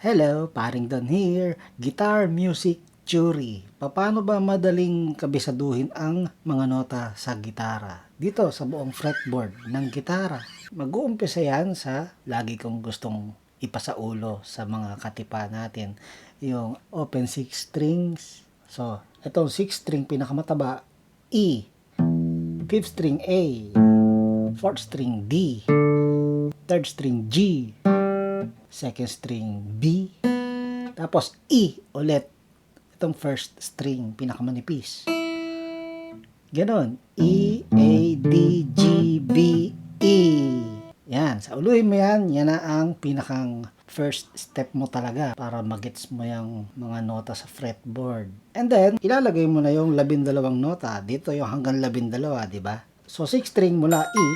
Hello, paring Don here. Guitar Music Theory. Paano ba madaling kabisaduhin ang mga nota sa gitara? Dito sa buong fretboard ng gitara. Mag-uumpisa yan sa lagi kong gustong ipasaulo sa mga katipa natin. Yung open 6 strings. So, itong 6 string pinakamataba, E. 5th string A. 4th string D. 3rd string G second string B, tapos E ulit. Itong first string, pinakamanipis. Ganon. E, A, D, G, B, E. Yan. Sa uluhin mo yan, yan na ang pinakang first step mo talaga para magets mo yung mga nota sa fretboard. And then, ilalagay mo na yung labindalawang nota. Dito yung hanggang labindalawa, di ba? So, 6 string mula E,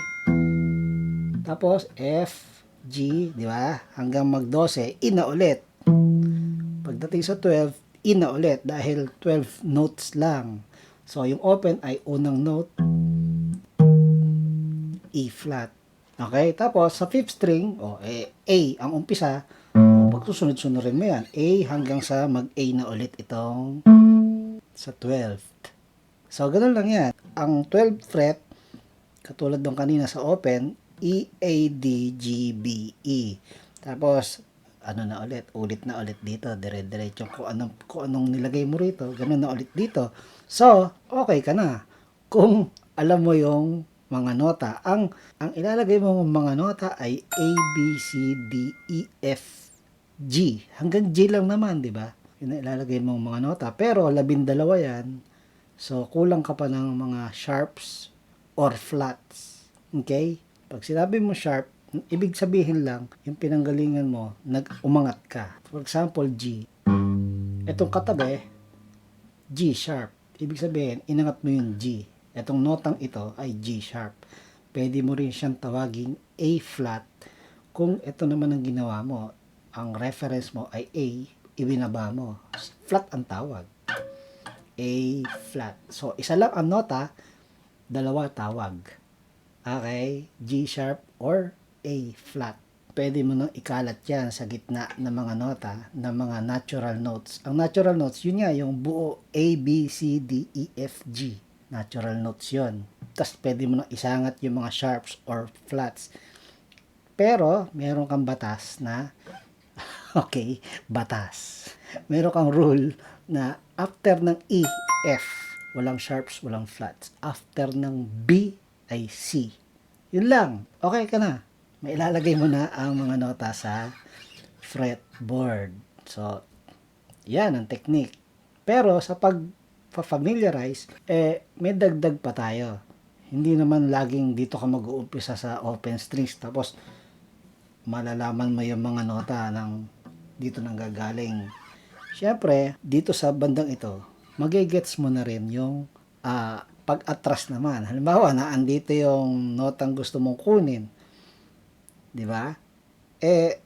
tapos F, G, di ba? Hanggang mag-12, E na ulit. Pagdating sa 12, E na ulit dahil 12 notes lang. So, yung open ay unang note, E flat. Okay? Tapos, sa fifth string, o, eh, A ang umpisa, o, pagsusunod-sunurin mo yan, A hanggang sa mag-A na ulit itong sa 12th. So, ganun lang yan. Ang 12th fret, katulad nung kanina sa open, E, B, E. Tapos, ano na ulit, ulit na ulit dito, dire-diretso kung anong, kung anong nilagay mo rito, ganun na ulit dito. So, okay ka na. Kung alam mo yung mga nota, ang ang ilalagay mo mga nota ay A, B, C, D, E, F, G. Hanggang G lang naman, di ba? Yun ilalagay mo mga nota. Pero, labindalawa yan. So, kulang ka pa ng mga sharps or flats. Okay? Pag sinabi mo sharp, ibig sabihin lang, yung pinanggalingan mo, nag-umangat ka. For example, G. Itong katabi, G sharp. Ibig sabihin, inangat mo yung G. Itong notang ito ay G sharp. Pwede mo rin siyang tawaging A flat kung ito naman ang ginawa mo. Ang reference mo ay A, ibinaba mo. Flat ang tawag. A flat. So, isa lang ang nota, dalawa tawag. Okay? G sharp or A flat. Pwede mo nang ikalat yan sa gitna ng mga nota, ng mga natural notes. Ang natural notes, yun nga, yung buo A, B, C, D, E, F, G. Natural notes yun. Tapos pwede mo nang isangat yung mga sharps or flats. Pero, meron kang batas na, okay, batas. Meron kang rule na after ng E, F, walang sharps, walang flats. After ng B, ay C. Yun lang. Okay ka na. May ilalagay mo na ang mga nota sa fretboard. So, yan ang technique. Pero sa pag-familiarize, eh, may dagdag pa tayo. Hindi naman laging dito ka mag-uumpisa sa open strings tapos malalaman mo yung mga nota ng dito nang gagaling. Siyempre, dito sa bandang ito, magigets mo na rin yung ah, pag-atras naman. Halimbawa, na andito yung notang gusto mong kunin. 'Di ba? Eh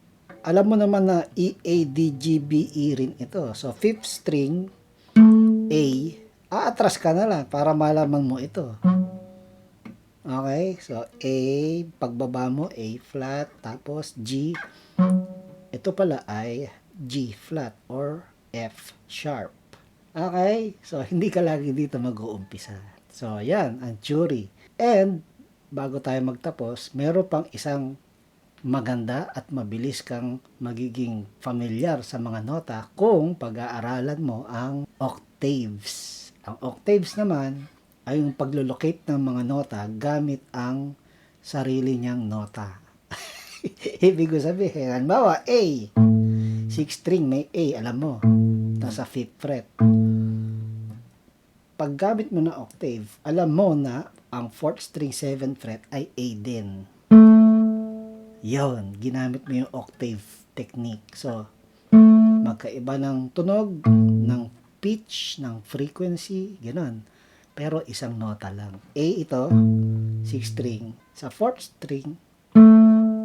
alam mo naman na E B E rin ito. So fifth string A, aatras ka na lang para malaman mo ito. Okay? So A, pagbaba mo A flat, tapos G. Ito pala ay G flat or F sharp. Okay? So, hindi ka lagi dito mag-uumpisa. So, yan, ang theory. And, bago tayo magtapos, meron pang isang maganda at mabilis kang magiging familiar sa mga nota kung pag-aaralan mo ang octaves. Ang octaves naman ay yung paglolocate ng mga nota gamit ang sarili niyang nota. Ibig ko sabihin, halimbawa, A. 6 string, may A, alam mo. Tapos sa 5th fret pag gamit mo na octave, alam mo na ang 4th string 7th fret ay A din. Yon, ginamit mo yung octave technique. So, magkaiba ng tunog, ng pitch, ng frequency, gano'n. Pero isang nota lang. A ito, 6 string. Sa 4th string,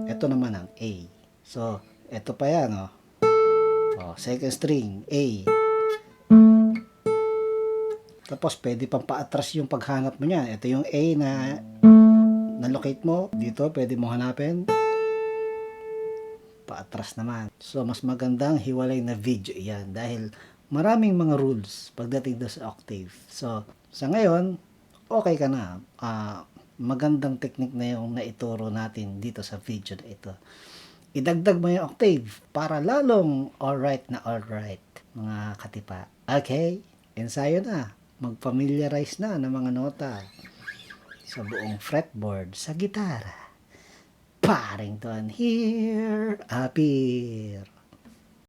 ito naman ang A. So, ito pa yan, oh. oh second string, A. Tapos, pwede pang paatras yung paghanap mo niyan. Ito yung A na na-locate mo. Dito, pwede mo hanapin. paatras naman. So, mas magandang hiwalay na video yan dahil maraming mga rules pagdating doon sa octave. So, sa ngayon, okay ka na. Ah, magandang technique na yung naituro natin dito sa video na ito. Idagdag mo yung octave para lalong alright na alright, mga katipa. Okay, ensayo na. Mag-familiarize na ng mga nota sa buong fretboard sa gitara. Paring ton here, here.